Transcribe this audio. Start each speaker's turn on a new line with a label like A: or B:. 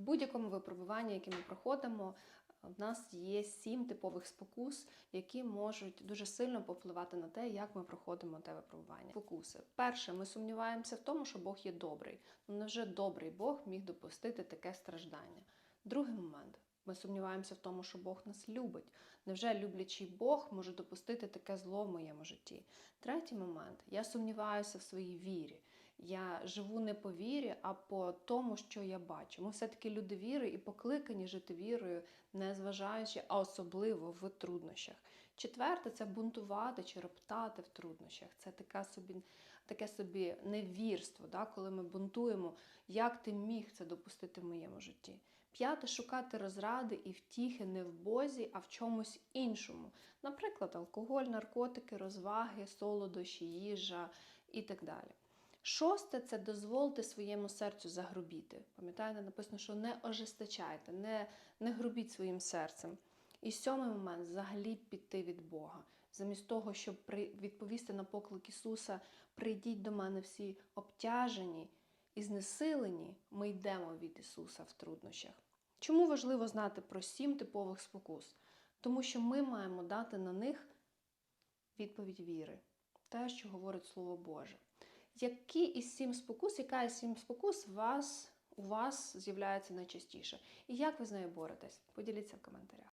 A: В будь-якому випробуванні, яке ми проходимо, в нас є сім типових спокус, які можуть дуже сильно повпливати на те, як ми проходимо те випробування. Спокуси. Перше, ми сумніваємося в тому, що Бог є добрий. Ну невже добрий Бог міг допустити таке страждання? Другий момент. Ми сумніваємося в тому, що Бог нас любить. Невже люблячий Бог може допустити таке зло в моєму житті? Третій момент. Я сумніваюся в своїй вірі. Я живу не по вірі, а по тому, що я бачу. Ми все-таки люди віри і покликані жити вірою, не зважаючи, а особливо в труднощах. Четверте це бунтувати чи роптати в труднощах. Це таке собі, таке собі невірство, да? коли ми бунтуємо, як ти міг це допустити в моєму житті. П'яте шукати розради і втіхи не в Бозі, а в чомусь іншому. Наприклад, алкоголь, наркотики, розваги, солодощі, їжа і так далі. Шосте це дозволити своєму серцю загрубіти. Пам'ятаєте, написано, що не ожесточайте, не, не грубіть своїм серцем. І сьомий момент взагалі піти від Бога. Замість того, щоб відповісти на поклик Ісуса, прийдіть до мене всі обтяжені і знесилені, ми йдемо від Ісуса в труднощах. Чому важливо знати про сім типових спокус? Тому що ми маємо дати на них відповідь віри, те, що говорить Слово Боже. Які із сім спокус, яка із сім спокус вас, у вас з'являється найчастіше? І як ви з нею боретесь? Поділіться в коментарях.